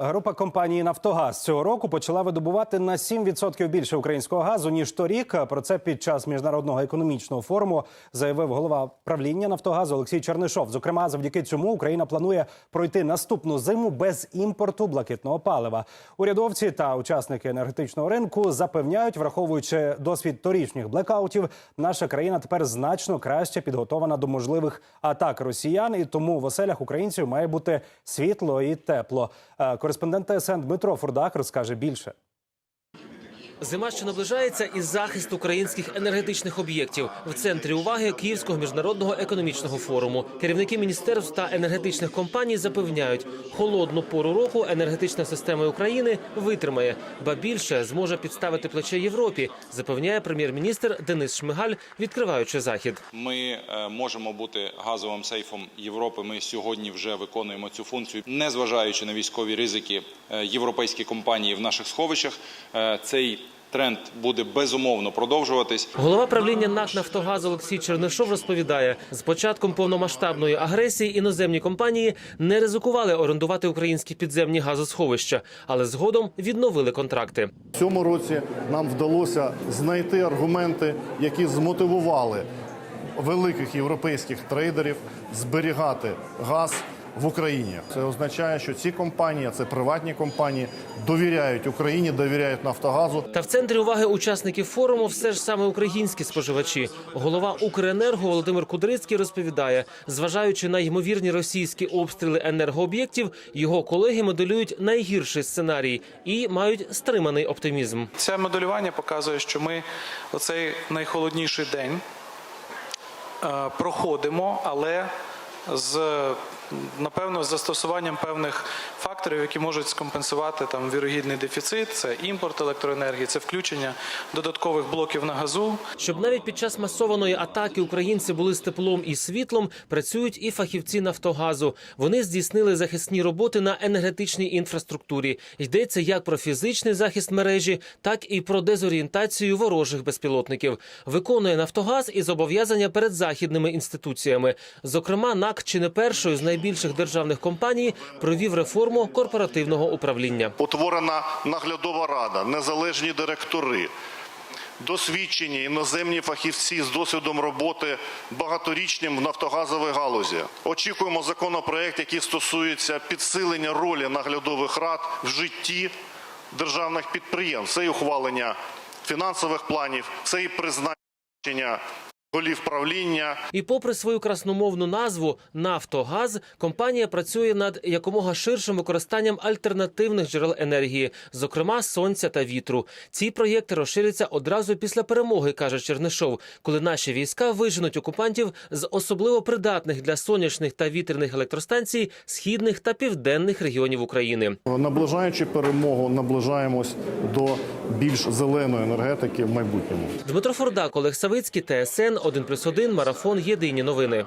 Група компанії Нафтогаз цього року почала видобувати на 7% більше українського газу ніж торік. Про це під час міжнародного економічного форуму заявив голова правління Нафтогазу Олексій Чернишов. Зокрема, завдяки цьому Україна планує пройти наступну зиму без імпорту блакитного палива. Урядовці та учасники енергетичного ринку запевняють, враховуючи досвід торічних блекаутів, наша країна тепер значно краще підготована до можливих атак росіян, і тому в оселях українців має бути світло і тепло. Кореспондент ТСН Дмитро Фурдак розкаже більше. Зима, що наближається, і захист українських енергетичних об'єктів в центрі уваги Київського міжнародного економічного форуму. Керівники міністерств та енергетичних компаній запевняють, холодну пору року енергетична система України витримає, ба більше зможе підставити плече Європі, запевняє прем'єр-міністр Денис Шмигаль, відкриваючи захід. Ми е, можемо бути газовим сейфом Європи. Ми сьогодні вже виконуємо цю функцію, незважаючи на військові ризики е, європейські компанії в наших сховищах. Е, Цей тренд буде безумовно продовжуватись. Голова правління НАК «Нафтогаз» Олексій Чернишов розповідає, з початком повномасштабної агресії іноземні компанії не ризикували орендувати українські підземні газосховища, але згодом відновили контракти. В цьому році нам вдалося знайти аргументи, які змотивували великих європейських трейдерів зберігати газ в Україні. Це означає, що ці компанії, це приватні компанії, довіряють Україні, довіряють Нафтогазу. Та в центрі уваги учасників форуму все ж саме українські споживачі. Голова Укренерго Володимир Кудрицький розповідає, зважаючи на ймовірні російські обстріли енергооб'єктів, його колеги моделюють найгірший сценарій і мають стриманий оптимізм. Це моделювання показує, що ми оцей найхолодніший день е, проходимо, але з напевно з застосуванням певних факторів, які можуть скомпенсувати там вірогідний дефіцит, це імпорт електроенергії, це включення додаткових блоків на газу. Щоб навіть під час масованої атаки українці були з теплом і світлом, працюють і фахівці Нафтогазу. Вони здійснили захисні роботи на енергетичній інфраструктурі. Йдеться як про фізичний захист мережі, так і про дезорієнтацію ворожих безпілотників. Виконує Нафтогаз і зобов'язання перед західними інституціями. Зокрема, НАК чи не першою з найбільших державних компаній провів реформу корпоративного управління. Утворена наглядова рада, незалежні директори, досвідчені іноземні фахівці з досвідом роботи багаторічним в нафтогазовій галузі. Очікуємо законопроект, який стосується підсилення ролі наглядових рад в житті державних підприємств. Це і ухвалення фінансових планів, це і призначення голів правління. І попри свою красномовну назву Нафтогаз, компанія працює над якомога ширшим використанням альтернативних джерел енергії, зокрема сонця та вітру. Ці проєкти розширяться одразу після перемоги, каже Чернишов, коли наші війська виженуть окупантів з особливо придатних для сонячних та вітряних електростанцій східних та південних регіонів України. Наближаючи перемогу, наближаємось до більш зеленої енергетики в майбутньому. Дмитро Фордак, Олег Савицький, ТСН 1+,1, Марафон. Єдині новини.